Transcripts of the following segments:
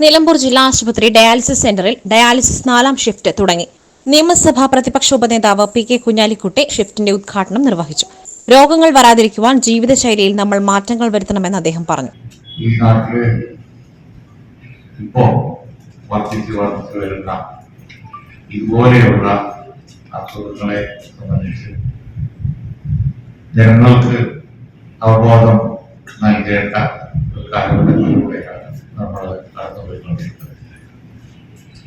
നിലമ്പൂർ ജില്ലാ ആശുപത്രി ഡയാലിസിസ് സെന്ററിൽ ഡയാലിസിസ് നാലാം ഷിഫ്റ്റ് തുടങ്ങി. നിയമസഭാ പ്രതിപക്ഷ ഉപനേതാവ് പി കെ കുഞ്ഞാലിക്കുട്ടി ഷിഫ്റ്റിന്റെ ഉദ്ഘാടനം നിർവഹിച്ചു. രോഗങ്ങൾ വരാതിരിക്കുവാൻ ജീവിതശൈലിയിൽ നമ്മൾ മാറ്റങ്ങൾ വരുത്തണമെന്ന് അദ്ദേഹം പറഞ്ഞു. ഈ ഇപ്പോ ഇതുപോലെയുള്ള അസുഖങ്ങളെ സംബന്ധിച്ച് ജനങ്ങൾക്ക് അവബോധം നൽകേണ്ട ഒരു കാലഘട്ടത്തിലൂടെയാണ് നമ്മൾ കടന്നുപോയിക്കൊണ്ടിരിക്കുന്നത്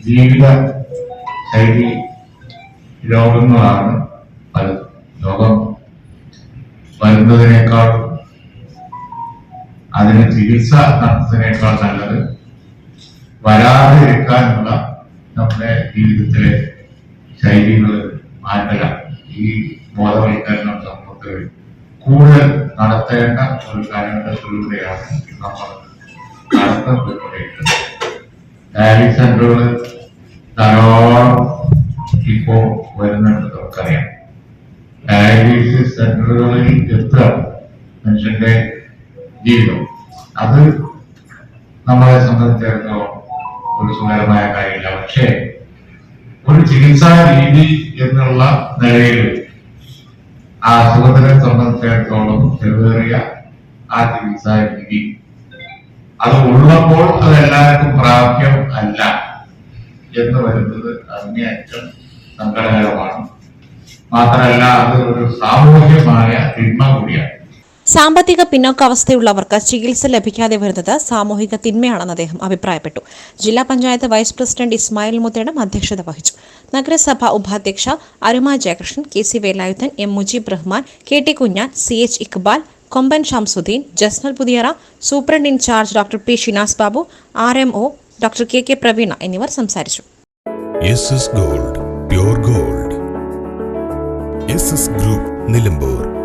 ജീവിത ശൈലി രോഗങ്ങളാണ് രോഗം വരുന്നതിനേക്കാൾ അതിന് ചികിത്സ നടത്തുന്നതിനേക്കാൾ നല്ലത് വരാതെ ഇരിക്കാനുള്ള നമ്മുടെ ജീവിതത്തിലെ ശൈലികൾ മാറ്റുക ഈ ബോധവൽക്കരണം സമൂഹത്തിൽ കൂടുതൽ നടത്തേണ്ട ഒരു കാലഘട്ടത്തിലൂടെയാണ് നമ്മൾ നടത്തപ്പെട്ടുകൊണ്ടിരിക്കുന്നത് ഡയാലിസ് സെന്ററുകൾ ധാരാളം ഇപ്പോ വരുന്നുണ്ട് നമുക്കറിയാം. ഡയാലിസിസ് സെന്ററുകളിൽ എത്ര മനുഷ്യന്റെ ജീവിതം. അത് നമ്മളെ സംബന്ധിച്ചിടത്തോളം ഒരു സുഖകരമായ കാര്യമില്ല. പക്ഷേ ഒരു ചികിത്സാ രീതി എന്നുള്ള നിലയിൽ ആ അസുഖത്തിനെ സംബന്ധിച്ചിടത്തോളം ചെറുതേറിയ ആ ചികിത്സാ രീതി അത് ഉള്ളപ്പോൾ അത് എല്ലാവർക്കും പ്രാപ്യം അല്ല എന്ന് വരുന്നത് അങ്ങേയറ്റം സങ്കടകരമാണ്. മാത്രമല്ല അത് ഒരു സാമൂഹ്യമായ തിന്മ കൂടിയാണ്. സാമ്പത്തിക പിന്നോക്കാവസ്ഥയുള്ളവർക്ക് ചികിത്സ ലഭിക്കാതെ വരുന്നത് സാമൂഹിക തിന്മയാണെന്ന് അദ്ദേഹം അഭിപ്രായപ്പെട്ടു. ജില്ലാ പഞ്ചായത്ത് വൈസ് പ്രസിഡന്റ് ഇസ്മായിൽ മുത്തേടം അധ്യക്ഷത വഹിച്ചു. നഗരസഭ ഉപാധ്യക്ഷ Aruma Jayakrishnan K C Velayudhan M Mujeeb Rahman K T Kunhan C H Iqbal Komban Shamsuddin Jasnal Puthiyara superintendent in charge doctor P Shinas Babu R M O doctor K K Praveena എന്നിവർ സംസാരിച്ചു. Gold gold group Nilambur